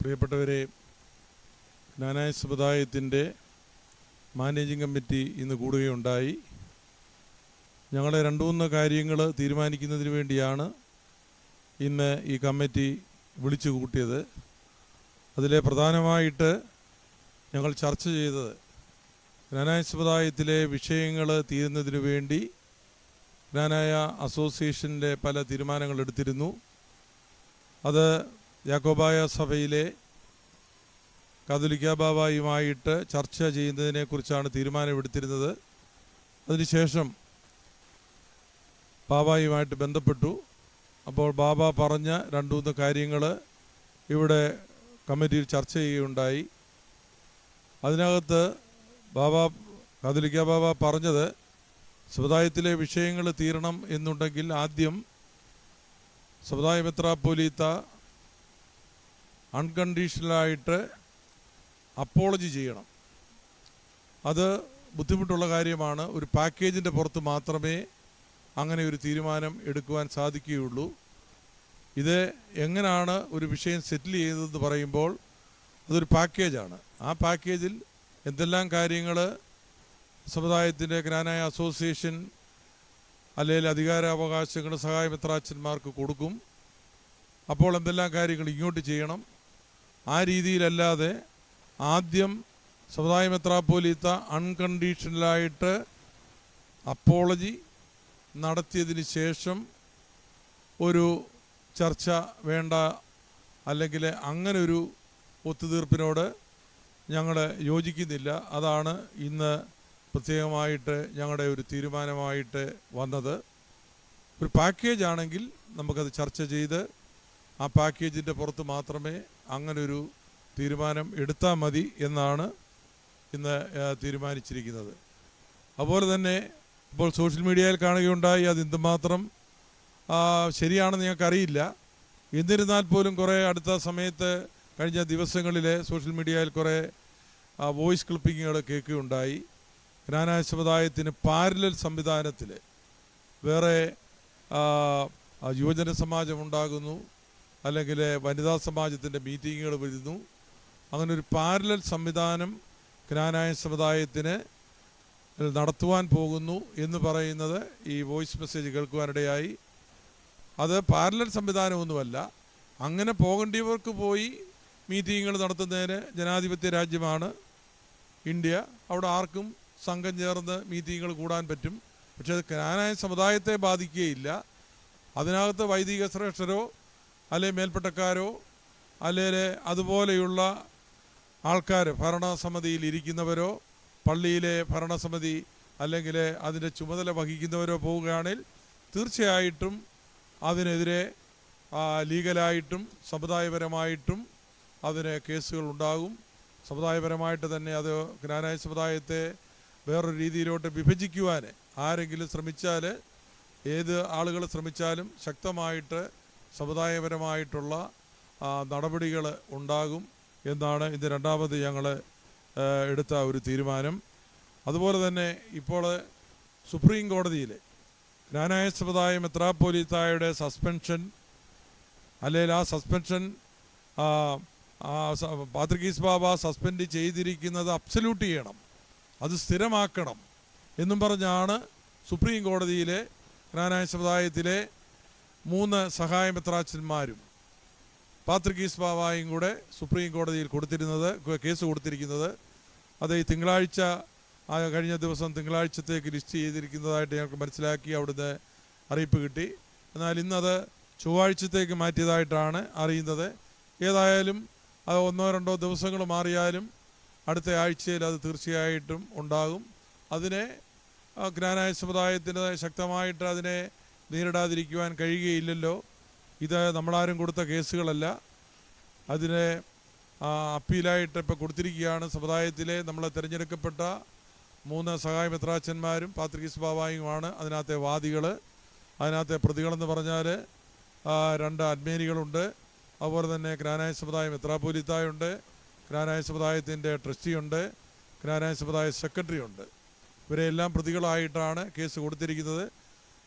പ്രിയപ്പെട്ടവരെ ജ്ഞാനായ സമുദായത്തിന്റെ managing committee ഇന്ന് കൂടുകയുണ്ടായി. ഞങ്ങളെ രണ്ട് മൂന്ന് കാര്യങ്ങൾ തീരുമാനിക്കുന്നതിന് വേണ്ടിയാണ് ഇന്ന് ഈ കമ്മിറ്റി വിളിച്ചു കൂട്ടിയത്. അതിലെ പ്രധാനമായിട്ട് ഞങ്ങൾ ചർച്ച ചെയ്തത് ജ്ഞാനായ സമുദായത്തിലെ വിഷയങ്ങൾ തീരുന്നതിന് വേണ്ടി ജ്ഞാനായ അസോസിയേഷന്റെ പല തീരുമാനങ്ങൾ എടുത്തിരുന്നു. അത് യാക്കോബായ സഭയിലെ കാതുലിക്ക ബാബായുമായിട്ട് ചർച്ച ചെയ്യുന്നതിനെക്കുറിച്ചാണ് തീരുമാനമെടുത്തിരുന്നത്. അതിനുശേഷം ബാബായുമായിട്ട് ബന്ധപ്പെട്ടു. അപ്പോൾ ബാബ പറഞ്ഞ രണ്ടു മൂന്ന് കാര്യങ്ങൾ ഇവിടെ കമ്മിറ്റിയിൽ ചർച്ച ചെയ്യുകയുണ്ടായി. അതിനകത്ത് ബാബ കാതുലിക്ക ബാബ പറഞ്ഞത് സമുദായത്തിലെ വിഷയങ്ങൾ തീരണം എന്നുണ്ടെങ്കിൽ ആദ്യം സമുദായ മെത്രാപ്പോലീത്ത അൺകണ്ടീഷണലായിട്ട് അപ്പോളജി ചെയ്യണം. അത് ബുദ്ധിമുട്ടുള്ള കാര്യമാണ്. ഒരു പാക്കേജിന്റെ പുറത്ത് മാത്രമേ അങ്ങനെ ഒരു തീരുമാനം എടുക്കുവാൻ സാധിക്കുകയുള്ളൂ. ഇത് എങ്ങനെയാണ് ഒരു വിഷയം സെറ്റിൽ ചെയ്തതെന്ന് പറയുമ്പോൾ അതൊരു പാക്കേജാണ്. ആ പാക്കേജിൽ എന്തെല്ലാം കാര്യങ്ങൾ സമുദായത്തിന്റെ ഗ്രാനായ അസോസിയേഷൻ അല്ലെങ്കിൽ അധികാരാവകാശങ്ങൾ സഹായമിത്രാച്ചന്മാർക്ക് കൊടുക്കും. അപ്പോൾ എന്തെല്ലാം കാര്യങ്ങൾ ഇങ്ങോട്ട് ചെയ്യണം. ആ രീതിയിലല്ലാതെ ആദ്യം സമുദായ മെത്രാപ്പോലീത്ത അൺകണ്ടീഷണലായിട്ട് അപ്പോളജി നടത്തിയതിന് ശേഷം ഒരു ചർച്ച വേണ്ട അല്ലെങ്കിൽ അങ്ങനെ ഒരു ഒത്തുതീർപ്പിനോട് ഞങ്ങൾ യോജിക്കുന്നില്ല. അതാണ് ഇന്ന് പ്രത്യേകമായിട്ട് ഞങ്ങളുടെ ഒരു തീരുമാനമായിട്ട് വന്നത്. ഒരു പാക്കേജ് ആണെങ്കിൽ നമുക്കത് ചർച്ച ചെയ്ത് ആ പാക്കേജിന്റെ പുറത്ത് മാത്രമേ അങ്ങനൊരു തീരുമാനം എടുത്താൽ മതി എന്നാണ് ഇന്ന് തീരുമാനിച്ചിരിക്കുന്നത്. അതുപോലെ തന്നെ ഇപ്പോൾ സോഷ്യൽ മീഡിയയിൽ കാണുകയുണ്ടായി അത് എന്തുമാത്രം ശരിയാണെന്ന് ഞങ്ങൾക്കറിയില്ല. എന്നിരുന്നാൽ പോലും കുറേ അടുത്ത സമയത്ത് കഴിഞ്ഞ ദിവസങ്ങളിൽ സോഷ്യൽ മീഡിയയിൽ കുറേ വോയിസ് ക്ലിപ്പിങ്ങുകൾ കേൾക്കുകയുണ്ടായി. ജ്ഞാനായ സമുദായത്തിന് പാരലൽ സംവിധാനത്തിൽ വേറെ യുവജന സമാജം ഉണ്ടാകുന്നു. അല്ലെങ്കിൽ വനിതാ സമാജത്തിന്റെ മീറ്റിങ്ങുകൾ വരുന്നു. അങ്ങനെ ഒരു പാരലൽ സംവിധാനം ജ്ഞാനായ സമുദായത്തിന് നടത്തുവാൻ പോകുന്നു എന്ന് പറയുന്നത് ഈ വോയിസ് മെസ്സേജ് കേൾക്കുവാനിടയായി. അത് പാരലൽ സംവിധാനമൊന്നുമല്ല. അങ്ങനെ പോകേണ്ടിയവർക്ക് പോയി മീറ്റിങ്ങുകൾ നടത്തുന്നതിന് ജനാധിപത്യ രാജ്യമാണ് ഇന്ത്യ. അവിടെ ആർക്കും സംഘം ചേർന്ന് മീറ്റിങ്ങുകൾ കൂടാൻ പറ്റും. പക്ഷേ അത് ജ്ഞാനായ സമുദായത്തെ ബാധിക്കുകയില്ല. അതിനകത്ത് വൈദിക ശ്രേഷ്ഠരോ അല്ലെ മേൽപ്പെട്ടക്കാരോ അല്ലേ അതുപോലെയുള്ള ആൾക്കാർ ഭരണസമിതിയിൽ ഇരിക്കുന്നവരോ പള്ളിയിലെ ഭരണസമിതി അല്ലെങ്കിൽ അതിന്റെ ചുമതല വഹിക്കുന്നവരോ പോവുകയാണെങ്കിൽ തീർച്ചയായിട്ടും അതിനെതിരെ ലീഗലായിട്ടും സമുദായപരമായിട്ടും അതിന് കേസുകൾ ഉണ്ടാകും. സമുദായപരമായിട്ട് തന്നെ അത് ജ്ഞാനായ സമുദായത്തെ വേറൊരു രീതിയിലോട്ട് വിഭജിക്കുവാൻ ആരെങ്കിലും ശ്രമിച്ചാൽ ഏത് ആളുകൾ ശ്രമിച്ചാലും ശക്തമായിട്ട് സമുദായപരമായിട്ടുള്ള നടപടികൾ ഉണ്ടാകും എന്നാണ് ഇത് രണ്ടാമത് ഞങ്ങൾ എടുത്ത ഒരു തീരുമാനം. അതുപോലെ തന്നെ ഇപ്പോൾ സുപ്രീം കോടതിയിൽ ജ്ഞാനായ സമുദായ മെത്രാപ്പോലീത്തായുടെ സസ്പെൻഷൻ അല്ലെങ്കിൽ ആ സസ്പെൻഷൻ പാത്രികീസ് ബാബ സസ്പെൻഡ് ചെയ്തിരിക്കുന്നത് അബ്സല്യൂട്ട് ചെയ്യണം അത് സ്ഥിരമാക്കണം എന്നും പറഞ്ഞാണ് സുപ്രീം കോടതിയിലെ ജ്ഞാനായ സമുദായത്തിലെ മൂന്ന് സഹായ മെത്രാച്ചന്മാരും പാത്രികീസ് ബാവായും കൂടെ സുപ്രീം കോടതിയിൽ കൊടുത്തിരുന്നത് കേസ് കൊടുത്തിരിക്കുന്നത്. അത് ഈ തിങ്കളാഴ്ച കഴിഞ്ഞ ദിവസം തിങ്കളാഴ്ചത്തേക്ക് ലിസ്റ്റ് ചെയ്തിരിക്കുന്നതായിട്ട് ഞങ്ങൾക്ക് മനസ്സിലാക്കി അവിടുന്ന് അറിയിപ്പ് കിട്ടി. എന്നാൽ ഇന്നത് ചൊവ്വാഴ്ചത്തേക്ക് മാറ്റിയതായിട്ടാണ് അറിയുന്നത്. ഏതായാലും അത് ഒന്നോ രണ്ടോ ദിവസങ്ങൾ മാറിയാലും അടുത്ത ആഴ്ചയിൽ അത് തീർച്ചയായിട്ടും ഉണ്ടാകും. അതിനെ ജ്ഞാനായ സമുദായത്തിന് ശക്തമായിട്ട് അതിനെ നേരിടാതിരിക്കുവാൻ കഴിയുകയില്ലല്ലോ. ഇത് നമ്മളാരും കൊടുത്ത കേസുകളല്ല. അതിനെ അപ്പീലായിട്ട് ഇപ്പോൾ കൊടുത്തിരിക്കുകയാണ് സമുദായത്തിലെ നമ്മളെ തിരഞ്ഞെടുക്കപ്പെട്ട മൂന്ന് സഹായ മെത്രാച്ചന്മാരും പാത്രികീസ് ബാബായുമാണ് അതിനകത്തെ വാദികൾ അതിനകത്തെ പ്രതികളെന്ന് പറഞ്ഞാൽ രണ്ട് അഡ്മേനികളുണ്ട് അതുപോലെ തന്നെ ഗ്രാനായ സമുദായം മെത്രാപോലിത്തായുണ്ട്. ഗ്രാനായ സമുദായത്തിന്റെ ട്രസ്റ്റിയുണ്ട്. ഗ്രാനായ സമുദായ സെക്രട്ടറി ഉണ്ട് ഇവരെല്ലാം പ്രതികളായിട്ടാണ് കേസ് കൊടുത്തിരിക്കുന്നത്.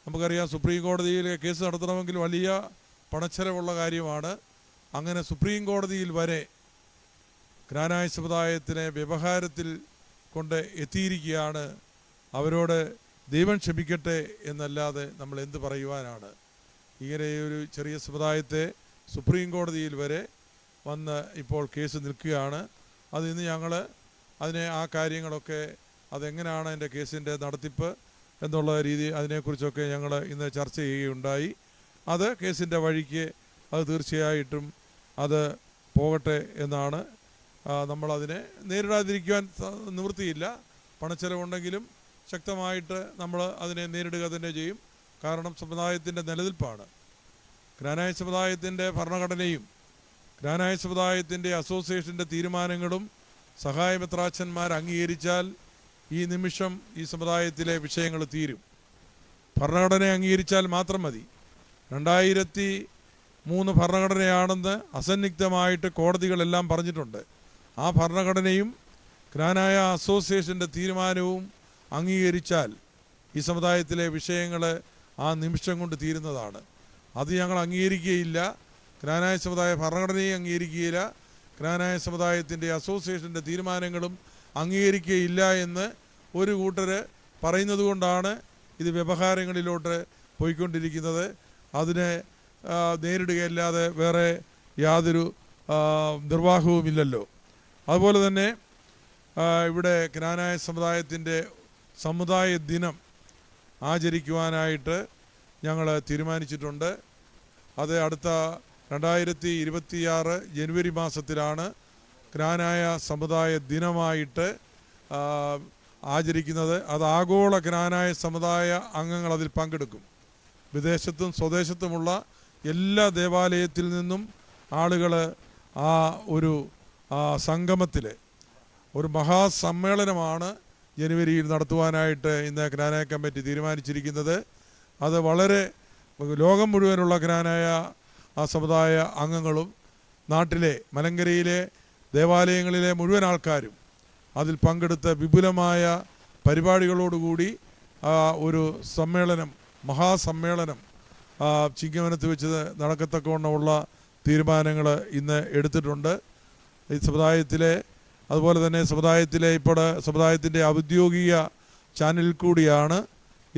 നമുക്കറിയാം സുപ്രീം കോടതിയിൽ കേസ് നടത്തണമെങ്കിൽ വലിയ പണച്ചെലവുള്ള കാര്യമാണ്. അങ്ങനെ സുപ്രീം കോടതിയിൽ വരെ ഗ്രാനായ സമുദായത്തിനെ വ്യവഹാരത്തിൽ കൊണ്ട് എത്തിയിരിക്കുകയാണ്. അവരോട് ദൈവം ക്ഷമിക്കട്ടെ എന്നല്ലാതെ നമ്മൾ എന്ത് പറയുവാനാണ്? ഇങ്ങനെ ഒരു ചെറിയ സമുദായത്തെ സുപ്രീം കോടതിയിൽ വരെ വന്ന് ഇപ്പോൾ കേസ് നിൽക്കുകയാണ്. അത് ഇന്ന് ഞങ്ങൾ അതിനെ ആ കാര്യങ്ങളൊക്കെ അതെങ്ങനെയാണ് എന്റെ കേസിന്റെ നടത്തിപ്പ്? എന്നുള്ള രീതി അതിനെക്കുറിച്ചൊക്കെ ഞങ്ങൾ ഇന്ന് ചർച്ച ചെയ്യുകയുണ്ടായി. അത് കേസിന്റെ വഴിക്ക് അത് തീർച്ചയായിട്ടും അത് പോകട്ടെ എന്നാണ്. നമ്മളതിനെ നേരിടാതിരിക്കുവാൻ നിവൃത്തിയില്ല. പണച്ചെലവുണ്ടെങ്കിലും ശക്തമായിട്ട് നമ്മൾ അതിനെ നേരിടുക തന്നെ ചെയ്യും. കാരണം സമുദായത്തിന്റെ നിലനിൽപ്പാണ്. ഗ്രാനായ സമുദായത്തിന്റെ ഭരണഘടനയും ഗ്രാനായ സമുദായത്തിന്റെ അസോസിയേഷന്റെ തീരുമാനങ്ങളും സഹായമെത്രാച്ചന്മാർ അംഗീകരിച്ചാൽ ഈ നിമിഷം ഈ സമുദായത്തിലെ വിഷയങ്ങൾ തീരും. ഭരണഘടന അംഗീകരിച്ചാൽ മാത്രം മതി. രണ്ടായിരത്തി മൂന്ന് ഭരണഘടനയാണെന്ന് അസന്നിഗ്ധമായിട്ട് കോടതികളെല്ലാം പറഞ്ഞിട്ടുണ്ട്. ആ ഭരണഘടനയും ഗ്രാനായ അസോസിയേഷന്റെ തീരുമാനവും അംഗീകരിച്ചാൽ ഈ സമുദായത്തിലെ വിഷയങ്ങൾ ആ നിമിഷം കൊണ്ട് തീരുന്നതാണ്. അത് ഞങ്ങൾ അംഗീകരിക്കുകയില്ല. ഗ്രാനായ സമുദായ ഭരണഘടനയും അംഗീകരിക്കുകയില്ല. ഗ്രാനായ സമുദായത്തിന്റെ അസോസിയേഷന്റെ തീരുമാനങ്ങളും അംഗീകരിക്കുകയില്ല എന്ന് ഒരു കൂട്ടർ പറയുന്നത് കൊണ്ടാണ് ഇത് വ്യവഹാരങ്ങളിലോട്ട് പോയിക്കൊണ്ടിരിക്കുന്നത്. അതിനെ നേരിടുകയല്ലാതെ വേറെ യാതൊരു നിർവാഹവുമില്ലല്ലോ അതുപോലെ തന്നെ ഇവിടെ ജ്ഞാനായ സമുദായത്തിന്റെ സമുദായ ദിനം ആചരിക്കുവാനായിട്ട് ഞങ്ങൾ തീരുമാനിച്ചിട്ടുണ്ട്. അത് അടുത്ത രണ്ടായിരത്തി ഇരുപത്തിയാറ് ജനുവരി മാസത്തിലാണ് ജ്ഞാനായ സമുദായ ദിനമായിട്ട് ആചരിക്കുന്നത് അത് ആഗോള ജ്ഞാനായ സമുദായ അംഗങ്ങൾ അതിൽ പങ്കെടുക്കും. വിദേശത്തും സ്വദേശത്തുമുള്ള എല്ലാ ദേവാലയത്തിൽ നിന്നും ആളുകൾ ആ ഒരു സംഗമത്തിലെ ഒരു മഹാസമ്മേളനമാണ് ജനുവരിയിൽ നടത്തുവാനായിട്ട് ഇന്ന് ഗ്രാനായ കമ്മിറ്റി തീരുമാനിച്ചിരിക്കുന്നത്. അത് വളരെ ലോകം മുഴുവനുള്ള ഗ്രാനായ ആ സമുദായ അംഗങ്ങളും നാട്ടിലെ മലങ്കരയിലെ ദേവാലയങ്ങളിലെ മുഴുവൻ ആൾക്കാരും അതിൽ പങ്കെടുത്ത വിപുലമായ പരിപാടികളോടുകൂടി ഒരു സമ്മേളനം മഹാസമ്മേളനം ചിങ്ങവനത്ത് വെച്ച് നടക്കത്തക്കവണ്ണമുള്ള തീരുമാനങ്ങൾ ഇന്ന് എടുത്തിട്ടുണ്ട്. ഈ സമുദായത്തിലെ അതുപോലെ തന്നെ സമുദായത്തിലെ ഇപ്പോൾ സമുദായത്തിന്റെ ഔദ്യോഗിക ചാനലിൽ കൂടിയാണ്.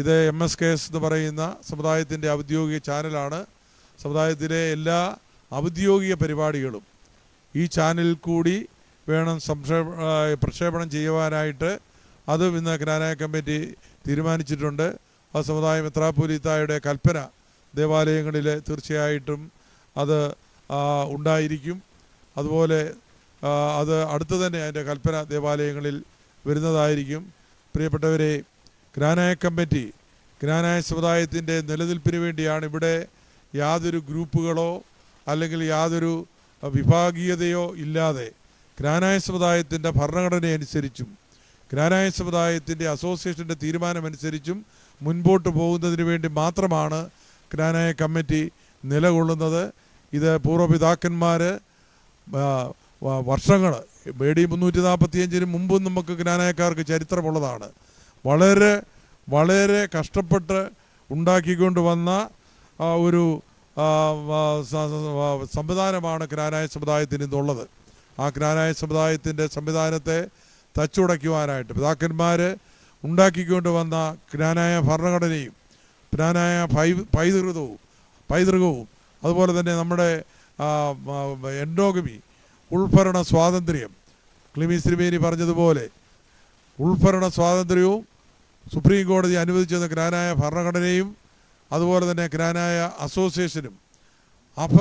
ഇത് എം എസ് കെ എസ് എന്ന് പറയുന്ന സമുദായത്തിന്റെ ഔദ്യോഗിക ചാനലാണ്. സമുദായത്തിലെ എല്ലാ ഔദ്യോഗിക പരിപാടികളും ഈ ചാനലിൽ കൂടി വേണം സംക്ഷേപ പ്രക്ഷേപണം ചെയ്യുവാനായിട്ട്. അതും ഇന്ന് ഗ്രാനായ കമ്മിറ്റി തീരുമാനിച്ചിട്ടുണ്ട്. ആ സമുദായ മെത്രാപ്പൊലീത്തായുടെ കൽപ്പന ദേവാലയങ്ങളിൽ തീർച്ചയായിട്ടും അത് ഉണ്ടായിരിക്കും. അതുപോലെ അത് അടുത്ത് തന്നെ അതിന്റെ കൽപ്പന ദേവാലയങ്ങളിൽ വരുന്നതായിരിക്കും. പ്രിയപ്പെട്ടവരെ ഗ്രാനായ കമ്മിറ്റി ഗ്രാനായ സമുദായത്തിന്റെ നിലനിൽപ്പിന് വേണ്ടിയാണ് ഇവിടെ യാതൊരു ഗ്രൂപ്പുകളോ അല്ലെങ്കിൽ യാതൊരു വിഭാഗീയതയോ ഇല്ലാതെ ഗ്രാനായ സമുദായത്തിന്റെ ഭരണഘടനയനുസരിച്ചും ഗ്രാനായ സമുദായത്തിന്റെ അസോസിയേഷന്റെ തീരുമാനമനുസരിച്ചും മുൻപോട്ട് പോകുന്നതിന് വേണ്ടി മാത്രമാണ് ഗ്രാനായ കമ്മിറ്റി നിലകൊള്ളുന്നത്. ഇത് പൂർവപിതാക്കന്മാർ വർഷങ്ങൾ എ ഡി മുന്നൂറ്റി നാൽപ്പത്തിയഞ്ചിന് മുമ്പും നമുക്ക് ഗ്രാനായക്കാർക്ക് ചരിത്രമുള്ളതാണ്. വളരെ വളരെ കഷ്ടപ്പെട്ട് ഉണ്ടാക്കിക്കൊണ്ട് വന്ന ഒരു സംവിധാനമാണ് ഗ്രാനായ സമുദായത്തിന് ഇന്നുള്ളത് ആ ജ്ഞാനായ സമുദായത്തിന്റെ സംവിധാനത്തെ തച്ചുടയ്ക്കുവാനായിട്ട് പിതാക്കന്മാർ ഉണ്ടാക്കിക്കൊണ്ട് വന്ന ജ്ഞാനായ ഭരണഘടനയും ജ്ഞാനായ പൈ പൈതൃകവും പൈതൃകവും അതുപോലെ തന്നെ നമ്മുടെ എൻഡോഗമി ഉൾഭരണ സ്വാതന്ത്ര്യം ക്ലിമി ശ്രീമേനി പറഞ്ഞതുപോലെ ഉൾഭരണ സ്വാതന്ത്ര്യവും സുപ്രീം കോടതി അനുവദിച്ചിരുന്ന ഗ്രാനായ ഭരണഘടനയും അതുപോലെ തന്നെ ഗ്രാനായ അസോസിയേഷനും അഭ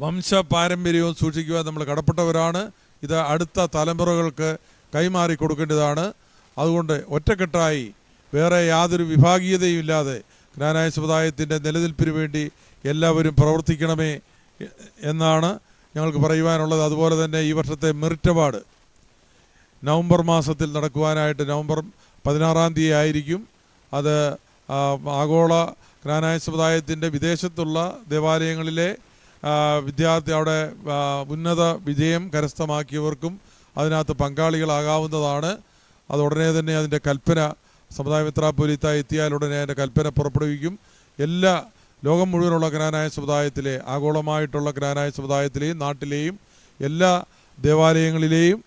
വംശ പാരമ്പര്യവും സൂക്ഷിക്കുവാൻ നമ്മൾ കടപ്പെട്ടവരാണ്. ഇത് അടുത്ത തലമുറകൾക്ക് കൈമാറി കൊടുക്കേണ്ടതാണ്. അതുകൊണ്ട് ഒറ്റക്കെട്ടായി വേറെ യാതൊരു വിഭാഗീയതയും ഇല്ലാതെ ജ്ഞാനായ സമുദായത്തിന്റെ നിലനിൽപ്പിന് വേണ്ടി എല്ലാവരും പ്രവർത്തിക്കണമേ എന്നാണ് ഞങ്ങൾക്ക് പറയുവാനുള്ളത്. അതുപോലെ തന്നെ ഈ വർഷത്തെ മെറിറ്റ് അവാർഡ് നവംബർ മാസത്തിൽ നടക്കുവാനായിട്ട് നവംബർ പതിനാറാം തീയതി ആയിരിക്കും. അത് ആഗോള ജ്ഞാനായ സമുദായത്തിന്റെ വിദേശത്തുള്ള ദേവാലയങ്ങളിലെ വിദ്യാർത്ഥി അവിടെ ഉന്നത വിജയം കരസ്ഥമാക്കിയവർക്കും അതിനകത്ത് പങ്കാളികളാകാവുന്നതാണ്. അത് ഉടനെ തന്നെ അതിന്റെ കൽപ്പന സമുദായ മിത്രാപ്പൊലിത്ത എത്തിയാൽ ഉടനെ അതിന്റെ കൽപ്പന പുറപ്പെടുവിക്കും. എല്ലാ ലോകം മുഴുവനുള്ള ഗ്രാനായ സമുദായത്തിലെ ആഗോളമായിട്ടുള്ള ഗ്രാനായ സമുദായത്തിലെയും നാട്ടിലെയും എല്ലാ ദേവാലയങ്ങളിലെയും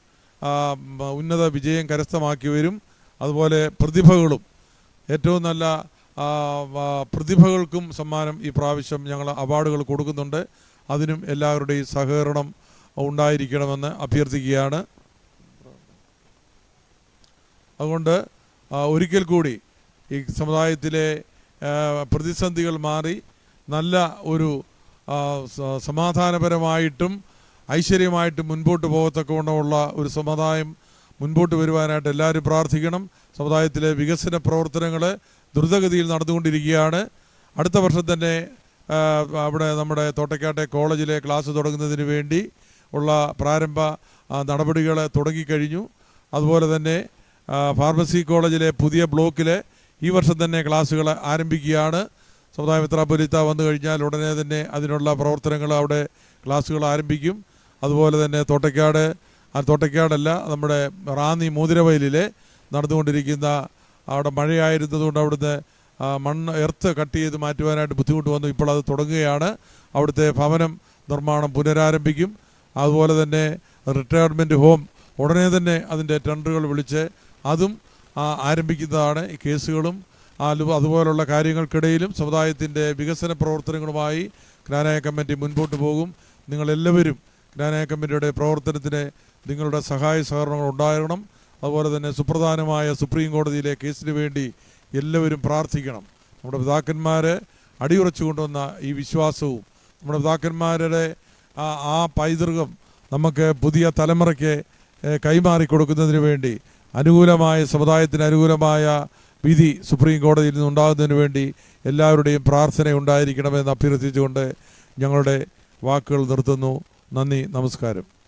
ഉന്നത വിജയം കരസ്ഥമാക്കിയവരും അതുപോലെ പ്രതിഭകളും ഏറ്റവും നല്ല പ്രതിഭകൾക്കും സമ്മാനം ഈ പ്രാവശ്യം ഞങ്ങൾ അവാർഡുകൾ കൊടുക്കുന്നുണ്ട്. അതിനും എല്ലാവരുടെയും സഹകരണം ഉണ്ടായിരിക്കണമെന്ന് അഭ്യർത്ഥിക്കുകയാണ്. അതുകൊണ്ട് ഒരിക്കൽ കൂടി ഈ സമുദായത്തിലെ പ്രതിസന്ധികൾ മാറി നല്ല ഒരു സമാധാനപരമായിട്ടും ഐശ്വര്യമായിട്ടും മുൻപോട്ട് പോകത്തക്കവണ്ണമുള്ള ഒരു സമുദായം മുൻപോട്ട് വരുവാനായിട്ട് എല്ലാവരും പ്രാർത്ഥിക്കണം. സമുദായത്തിലെ വികസന പ്രവർത്തനങ്ങൾ ദ്രുതഗതിയിൽ നടന്നുകൊണ്ടിരിക്കുകയാണ്. അടുത്ത വർഷം തന്നെ അവിടെ നമ്മുടെ തോട്ടക്കാട്ടെ കോളേജിലെ ക്ലാസ് തുടങ്ങുന്നതിന് വേണ്ടി ഉള്ള പ്രാരംഭ നടപടികൾ തുടങ്ങിക്കഴിഞ്ഞു. അതുപോലെ തന്നെ ഫാർമസി കോളേജിലെ പുതിയ ബ്ലോക്കിൽ ഈ വർഷം തന്നെ ക്ലാസ്സുകൾ ആരംഭിക്കുകയാണ്. സമുദായ മെത്രാപ്പൊലിത്ത വന്നു കഴിഞ്ഞാൽ ഉടനെ തന്നെ അതിനുള്ള പ്രവർത്തനങ്ങൾ അവിടെ ക്ലാസ്സുകൾ ആരംഭിക്കും. അതുപോലെ തന്നെ തോട്ടയ്ക്കാട് ആ തോട്ടയ്ക്കാടല്ല നമ്മുടെ റാന്നി മോതിരവയലിലെ നടന്നുകൊണ്ടിരിക്കുന്ന അവിടെ മഴയായിരുന്നതുകൊണ്ട് അവിടുന്ന് മണ്ണ് എർത്ത് കട്ട് ചെയ്ത് മാറ്റുവാനായിട്ട് ബുദ്ധിമുട്ട് വന്നു. ഇപ്പോൾ അത് തുടങ്ങുകയാണ്. അവിടുത്തെ ഭവനം നിർമ്മാണം പുനരാരംഭിക്കും. അതുപോലെ തന്നെ റിട്ടയർമെന്റ് ഹോം ഉടനെ തന്നെ അതിന്റെ ടെൻഡറുകൾ വിളിച്ച് അതും ആരംഭിക്കുന്നതാണ് കേസുകളും. അതുപോലുള്ള കാര്യങ്ങൾക്കിടയിലും സമുദായത്തിന്റെ വികസന പ്രവർത്തനങ്ങളുമായി ഗ്രാനായ കമ്മിറ്റി മുൻപോട്ട് പോകും. നിങ്ങളെല്ലാവരും ഗ്രാനായ കമ്മിറ്റിയുടെ പ്രവർത്തനത്തിന് നിങ്ങളുടെ സഹായ സഹകരണങ്ങൾ ഉണ്ടാകണം. അതുപോലെ തന്നെ സുപ്രധാനമായ സുപ്രീം കോടതിയിലെ കേസിന് വേണ്ടി എല്ലാവരും പ്രാർത്ഥിക്കണം. നമ്മുടെ പിതാക്കന്മാർ അടിയുറച്ചു കൊണ്ടുവന്ന ഈ വിശ്വാസവും നമ്മുടെ പിതാക്കന്മാരുടെ ആ പൈതൃകം നമുക്ക് പുതിയ തലമുറയ്ക്ക് കൈമാറി കൊടുക്കുന്നതിന് വേണ്ടി അനുകൂലമായ സമുദായത്തിന് അനുകൂലമായ വിധി സുപ്രീം കോടതിയിൽ നിന്നുണ്ടാകുന്നതിന് വേണ്ടി എല്ലാവരുടെയും പ്രാർത്ഥന ഉണ്ടായിരിക്കണമെന്ന് അഭ്യർത്ഥിച്ചുകൊണ്ട് ഞങ്ങളുടെ വാക്കുകൾ നിർത്തുന്നു. നന്ദി നമസ്കാരം.